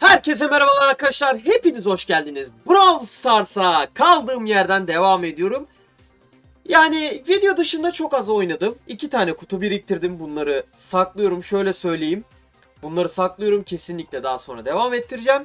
Herkese merhabalar arkadaşlar. Hepiniz hoş geldiniz. Brawl Stars'a kaldığım yerden devam ediyorum. Yani video dışında çok az oynadım. İki tane kutu biriktirdim. Bunları saklıyorum. Şöyle söyleyeyim. Bunları saklıyorum. Kesinlikle daha sonra devam ettireceğim.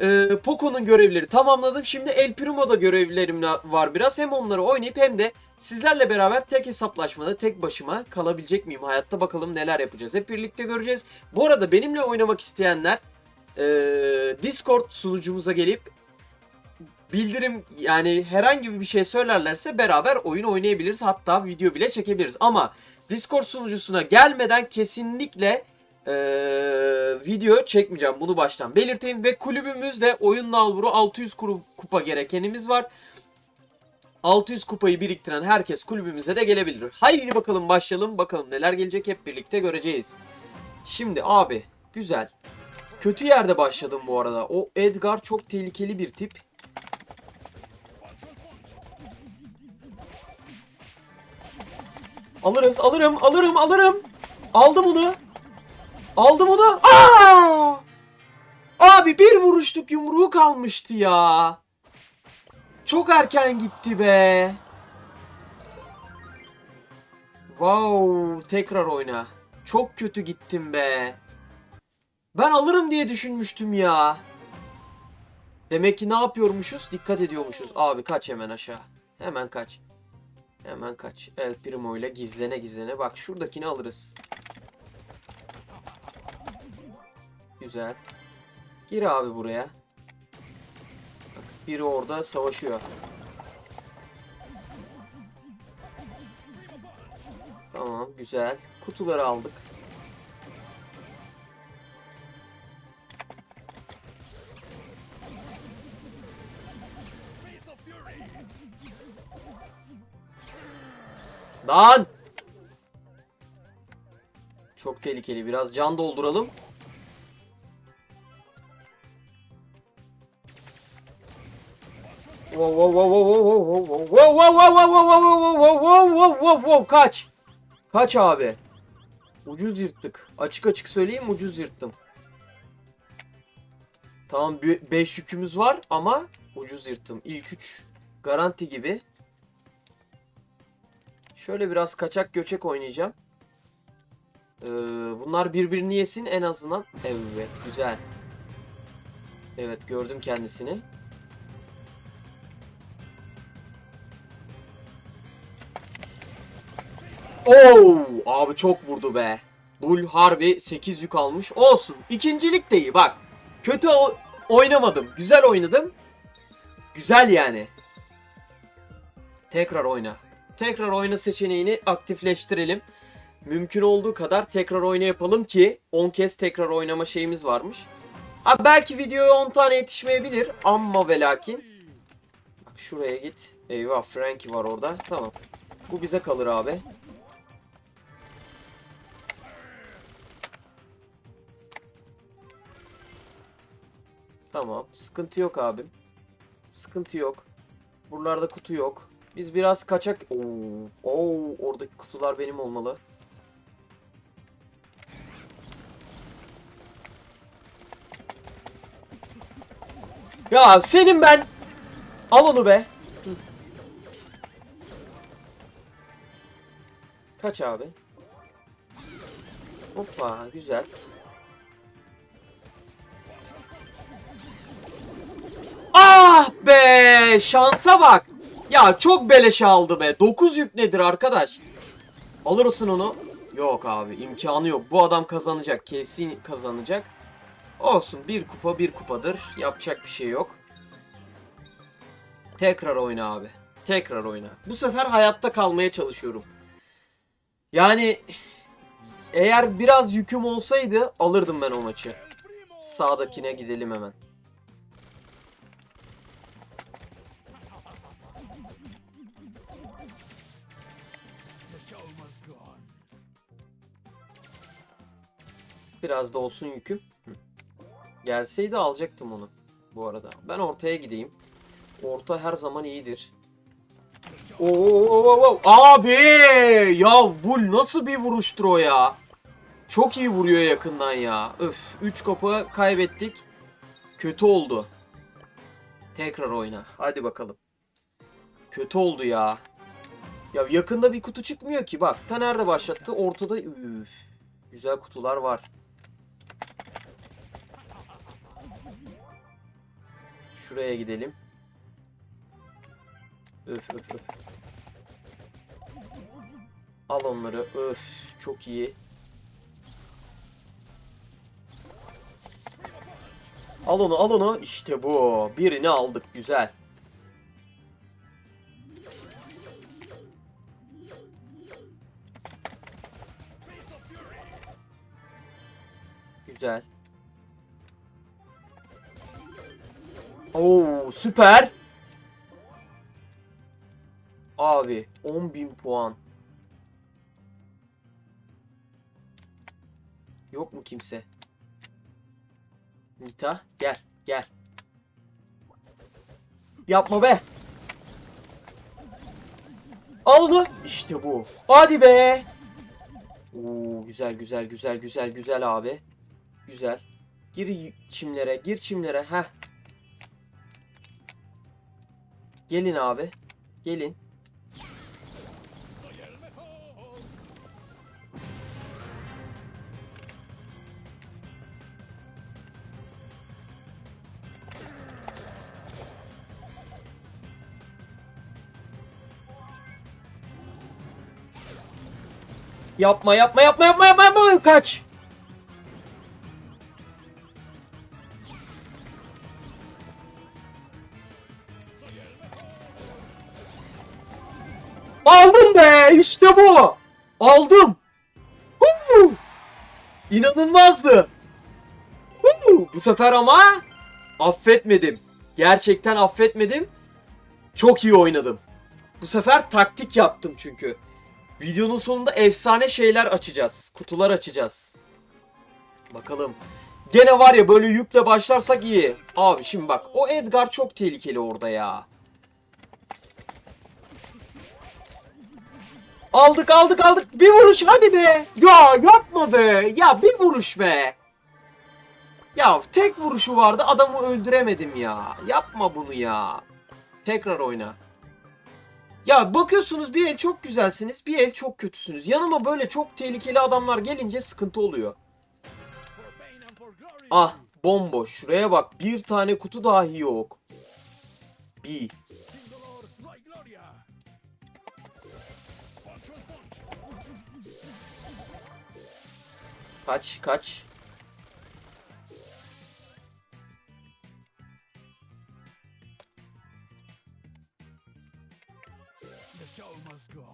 Ee, Poco'nun görevleri tamamladım. Şimdi El Primo'da görevlerim var biraz. Hem onları oynayıp hem de sizlerle beraber tek hesaplaşmada tek başıma kalabilecek miyim hayatta bakalım neler yapacağız. Hep birlikte göreceğiz. Bu arada benimle oynamak isteyenler ee, Discord sunucumuza gelip bildirim yani herhangi bir şey söylerlerse beraber oyun oynayabiliriz. Hatta video bile çekebiliriz. Ama Discord sunucusuna gelmeden kesinlikle ee, video çekmeyeceğim. Bunu baştan belirteyim. Ve kulübümüzde oyun nalburu 600 kuru- kupa gerekenimiz var. 600 kupayı biriktiren herkes kulübümüze de gelebilir. Haydi bakalım başlayalım. Bakalım neler gelecek hep birlikte göreceğiz. Şimdi abi güzel. Kötü yerde başladım bu arada. O Edgar çok tehlikeli bir tip. Alırız, alırım, alırım, alırım. Aldım onu. Aldım onu. Aa! Abi bir vuruşluk yumruğu kalmıştı ya. Çok erken gitti be. Wow, tekrar oyna. Çok kötü gittim be. Ben alırım diye düşünmüştüm ya. Demek ki ne yapıyormuşuz? Dikkat ediyormuşuz. Abi kaç hemen aşağı. Hemen kaç. Hemen kaç. El Primo ile gizlene gizlene. Bak şuradakini alırız. Güzel. Gir abi buraya. Bak biri orada savaşıyor. Tamam güzel. Kutuları aldık. Lan! Çok tehlikeli. Biraz can dolduralım. Wow wow wow wow wow wow wow wow wow wow wow wow wow wow kaç. Kaç abi. Ucuz yırttık. Açık açık söyleyeyim ucuz yırttım. Tamam 5 yükümüz var ama ucuz yırttım. İlk 3 garanti gibi. Şöyle biraz kaçak göçek oynayacağım. Ee, bunlar birbirini yesin en azından. Evet güzel. Evet gördüm kendisini. Oo abi çok vurdu be. Bull harbi 8 yük almış. Olsun. İkincilik de iyi bak. Kötü oynamadım. Güzel oynadım. Güzel yani. Tekrar oyna. Tekrar oyna seçeneğini aktifleştirelim. Mümkün olduğu kadar tekrar oyna yapalım ki 10 kez tekrar oynama şeyimiz varmış. Ha belki videoya 10 tane yetişmeyebilir ama ve lakin. Bak şuraya git. Eyvah Frankie var orada. Tamam. Bu bize kalır abi. Tamam. Sıkıntı yok abim. Sıkıntı yok. Buralarda kutu yok. Biz biraz kaçak... Oo, oo, oradaki kutular benim olmalı. Ya senin ben... Al onu be. Kaç abi? Hoppa güzel. Ah be! Şansa bak. Ya çok beleşe aldı be. 9 yük nedir arkadaş? Alırsın onu. Yok abi imkanı yok. Bu adam kazanacak. Kesin kazanacak. Olsun bir kupa bir kupadır. Yapacak bir şey yok. Tekrar oyna abi. Tekrar oyna. Bu sefer hayatta kalmaya çalışıyorum. Yani eğer biraz yüküm olsaydı alırdım ben o maçı. Sağdakine gidelim hemen. Biraz da olsun yüküm. Gelseydi alacaktım onu bu arada. Ben ortaya gideyim. Orta her zaman iyidir. Oo, oo. Abi ya bu nasıl bir vuruştur o ya? Çok iyi vuruyor yakından ya. Öf 3 kapı kaybettik. Kötü oldu. Tekrar oyna. Hadi bakalım. Kötü oldu ya. Ya yakında bir kutu çıkmıyor ki bak. Ta nerede başlattı? Ortada üf. Güzel kutular var. Şuraya gidelim. Öf öf öf. Al onları. Öf çok iyi. Al onu al onu. İşte bu. Birini aldık. Güzel. Güzel. Oo süper. Abi 10.000 puan. Yok mu kimse? Nita gel gel. Yapma be. Al onu. İşte bu. Hadi be. Oo güzel güzel güzel güzel güzel abi. Güzel. Gir çimlere, gir çimlere. Heh. Gelin abi. Gelin. Yapma yapma yapma yapma yapma yapma kaç. Be işte bu. Aldım. Huu! İnanılmazdı. Huu! Bu sefer ama affetmedim. Gerçekten affetmedim. Çok iyi oynadım. Bu sefer taktik yaptım çünkü. Videonun sonunda efsane şeyler açacağız. Kutular açacağız. Bakalım. Gene var ya böyle yükle başlarsak iyi. Abi şimdi bak o Edgar çok tehlikeli orada ya. Aldık aldık aldık. Bir vuruş hadi be. Ya yapma be. Ya bir vuruş be. Ya tek vuruşu vardı adamı öldüremedim ya. Yapma bunu ya. Tekrar oyna. Ya bakıyorsunuz bir el çok güzelsiniz, bir el çok kötüsünüz. Yanıma böyle çok tehlikeli adamlar gelince sıkıntı oluyor. Ah bomboş. Şuraya bak. Bir tane kutu dahi yok. Bir. Kaç kaç.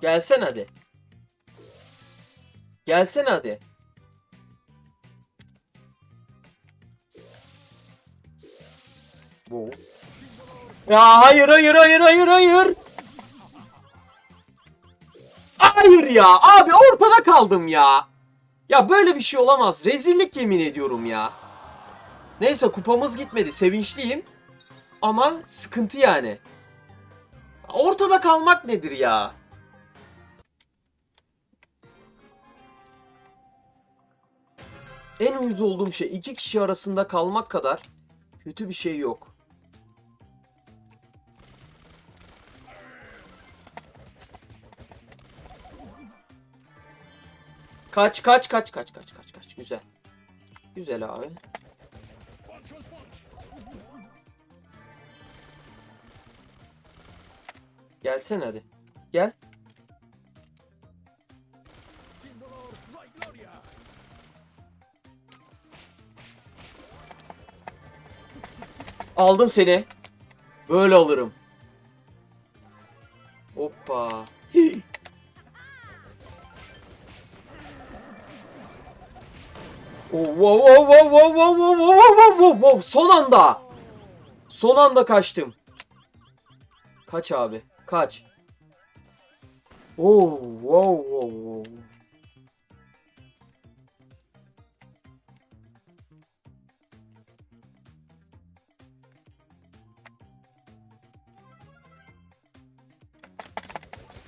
Gelsen hadi. Gelsen hadi. Bu. Ya hayır hayır hayır hayır hayır. Hayır ya abi ortada kaldım ya. Ya böyle bir şey olamaz. Rezillik yemin ediyorum ya. Neyse kupamız gitmedi. Sevinçliyim. Ama sıkıntı yani. Ortada kalmak nedir ya? En uyuz olduğum şey iki kişi arasında kalmak kadar kötü bir şey yok. Kaç kaç kaç kaç kaç kaç kaç güzel. Güzel abi. Gelsene hadi. Gel. Aldım seni. Böyle alırım. Hoppa. Oh, wow, wow, wow, wow, wow, wow, wow, wow, wow, wow. Son anda. Son anda kaçtım. Kaç abi. Kaç. Oh, wow, wow, wow.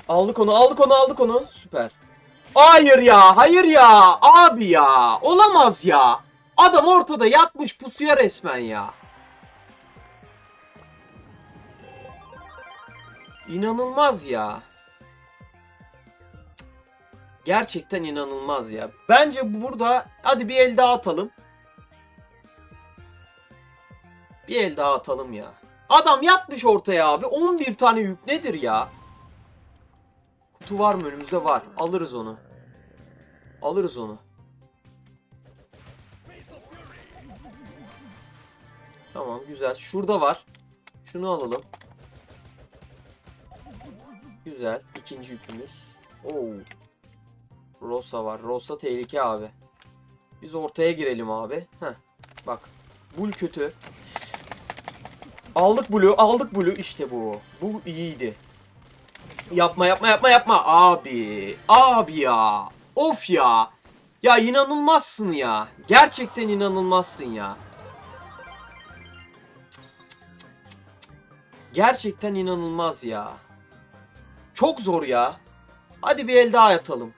Aldık onu, aldık onu, aldık onu. Süper. Hayır ya, hayır ya. Abi ya. Olamaz ya. Adam ortada yatmış pusuya resmen ya. İnanılmaz ya. Gerçekten inanılmaz ya. Bence burada hadi bir el daha atalım. Bir el daha atalım ya. Adam yatmış ortaya abi. 11 tane yük nedir ya? Kutu var mı önümüzde? Var. Alırız onu. Alırız onu. Tamam güzel. Şurada var. Şunu alalım. Güzel. İkinci yükümüz. Oo. Rosa var. Rosa tehlike abi. Biz ortaya girelim abi. Heh. Bak. Bul kötü. Aldık Blue. Aldık Blue. İşte bu. Bu iyiydi. Yapma yapma yapma yapma. Abi. Abi ya. Of ya. Ya inanılmazsın ya. Gerçekten inanılmazsın ya. Gerçekten inanılmaz ya. Çok zor ya. Hadi bir el daha atalım.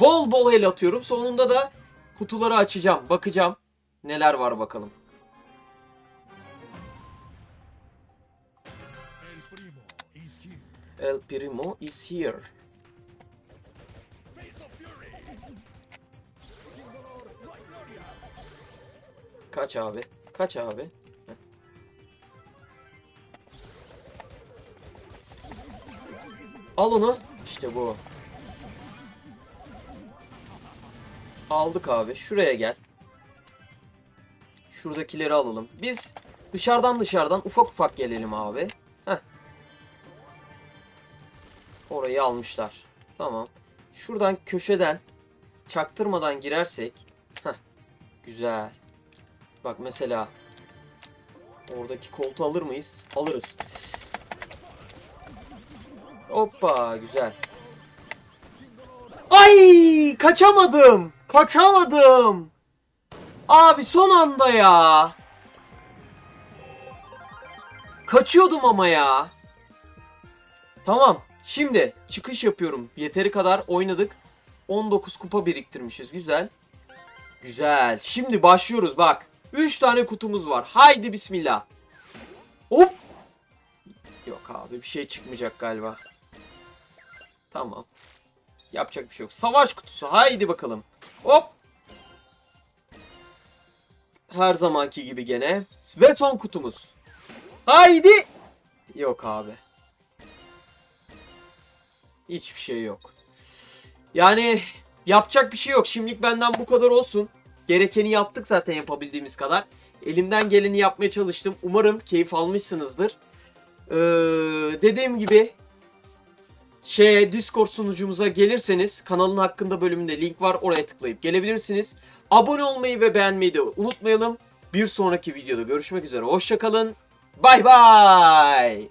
Bol bol el atıyorum. Sonunda da kutuları açacağım. Bakacağım. Neler var bakalım. El Primo is here. Kaç abi? Kaç abi? Al onu. İşte bu. Aldık abi. Şuraya gel. Şuradakileri alalım. Biz dışarıdan dışarıdan ufak ufak gelelim abi. Orayı almışlar. Tamam. Şuradan köşeden çaktırmadan girersek. Heh. Güzel. Bak mesela oradaki koltuğu alır mıyız? Alırız. Hoppa güzel. Ay kaçamadım. Kaçamadım. Abi son anda ya. Kaçıyordum ama ya. Tamam. Şimdi çıkış yapıyorum. Yeteri kadar oynadık. 19 kupa biriktirmişiz. Güzel. Güzel. Şimdi başlıyoruz bak. 3 tane kutumuz var. Haydi bismillah. Hop. Yok abi bir şey çıkmayacak galiba. Tamam. Yapacak bir şey yok. Savaş kutusu. Haydi bakalım. Hop. Her zamanki gibi gene. Ve son kutumuz. Haydi. Yok abi. Hiçbir şey yok. Yani yapacak bir şey yok. Şimdilik benden bu kadar olsun. Gerekeni yaptık zaten yapabildiğimiz kadar. Elimden geleni yapmaya çalıştım. Umarım keyif almışsınızdır. Ee, dediğim gibi şeye Discord sunucumuza gelirseniz kanalın hakkında bölümünde link var. Oraya tıklayıp gelebilirsiniz. Abone olmayı ve beğenmeyi de unutmayalım. Bir sonraki videoda görüşmek üzere. Hoşçakalın. Bay bay.